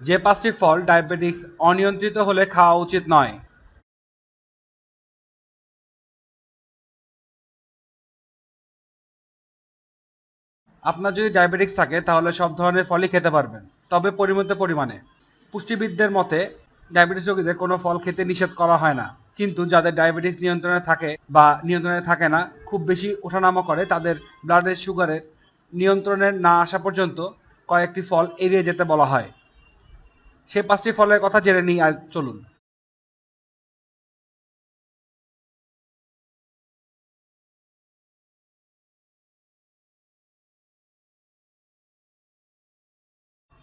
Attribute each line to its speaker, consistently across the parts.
Speaker 1: যে পাঁচটি ফল ডায়াবেটিক্স অনিয়ন্ত্রিত হলে খাওয়া উচিত নয়। আপনার যদি ডায়াবেটিক্স থাকে, তাহলে সব ধরনের ফলই খেতে পারবেন, তবে পরিমিত পরিমাণে। পুষ্টিবিদদের মতে, ডায়াবেটিস রোগীদের কোনো ফল খেতে নিষেধ করা হয় না, কিন্তু যাদের ডায়াবেটিস নিয়ন্ত্রণে থাকে বা নিয়ন্ত্রণে থাকে না, খুব বেশি ওঠানামা করে তাদের ব্লাডের সুগারের নিয়ন্ত্রণে না আসা পর্যন্ত কয়েকটি ফল এড়িয়ে যেতে বলা হয়। সেই পাঁচটি ফলের কথা জেনে নিই আর চলুন।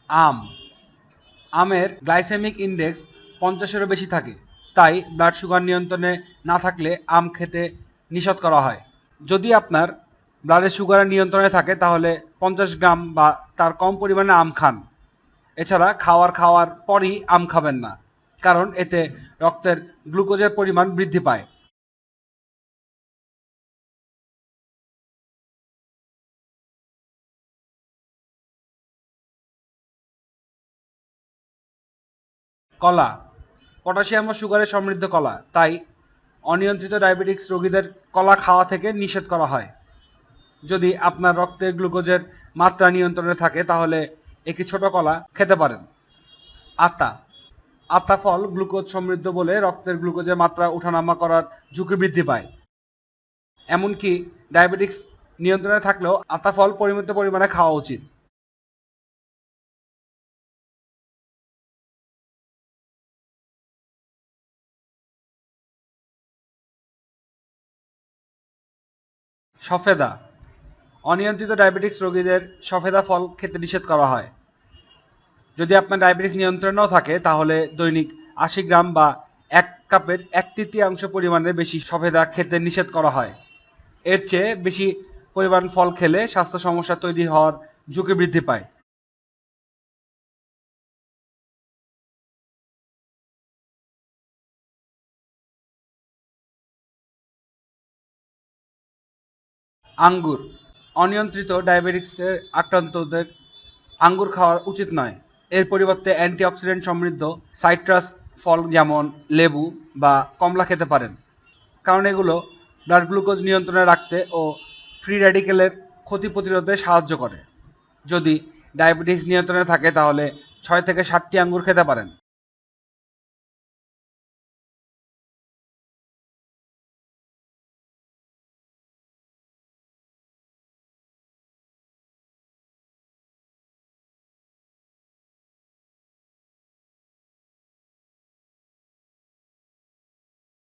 Speaker 1: আম। আমের গ্লাইসেমিক ইন্ডেক্স পঞ্চাশেরও বেশি থাকে, তাই ব্লাড সুগার নিয়ন্ত্রণে না থাকলে আম খেতে নিষেধ করা হয়। যদি আপনার ব্লাডের সুগারের নিয়ন্ত্রণে থাকে, তাহলে পঞ্চাশ গ্রাম বা তার কম পরিমাণে আম খান। এছাড়া খাওয়ার খাওয়ার পরই আম খাবেন না, কারণ এতে রক্তের গ্লুকোজের পরিমাণ বৃদ্ধি পায়। কলা, পটাশিয়াম ও সুগারে সমৃদ্ধ কলা, তাই অনিয়ন্ত্রিত ডায়াবেটিক্স রোগীদের কলা খাওয়া থেকে নিষেধ করা হয়। যদি আপনার রক্তে গ্লুকোজের মাত্রা নিয়ন্ত্রণে থাকে, তাহলে একটি ছোট কলা খেতে পারেন। আতা। আতা ফল গ্লুকোজ সমৃদ্ধ বলে রক্তের গ্লুকোজের মাত্রা ওঠানামা করার ঝুঁকি বৃদ্ধি পায়। এমনকি ডায়াবেটিক্স নিয়ন্ত্রণে থাকলেও আতা ফল পরিমিত পরিমাণে খাওয়া উচিত। সফেদা। অনিয়ন্ত্রিত ডায়াবেটিক্স রোগীদের সফেদা ফল খেতে নিষেধ করা হয়। যদি আপনার ডায়াবেটিক্স নিয়ন্ত্রণেও থাকে, তাহলে দৈনিক আশি গ্রাম বা এক কাপের এক তৃতীয়াংশ পরিমাণে বেশি সফেদা খেতে নিষেধ করা হয়। এর চেয়ে বেশি পরিমাণ ফল খেলে স্বাস্থ্য সমস্যা তৈরি হওয়ার ঝুঁকি বৃদ্ধি পায়। আঙ্গুর। অনিয়ন্ত্রিত ডায়াবেটিক্সের আক্রান্তদের আঙ্গুর খাওয়া উচিত নয়। এর পরিবর্তে অ্যান্টিঅক্সিডেন্ট সমৃদ্ধ সাইট্রাস ফল যেমন লেবু বা কমলা খেতে পারেন। কারণ এগুলো ব্লাড গ্লুকোজ নিয়ন্ত্রণে রাখতে ও ফ্রি র্যাডিক্যালের ক্ষতি প্রতিরোধে সাহায্য করে। যদি ডায়াবেটিস নিয়ন্ত্রণে থাকে তাহলে ছয় থেকে সাতটি আঙ্গুর খেতে পারেন।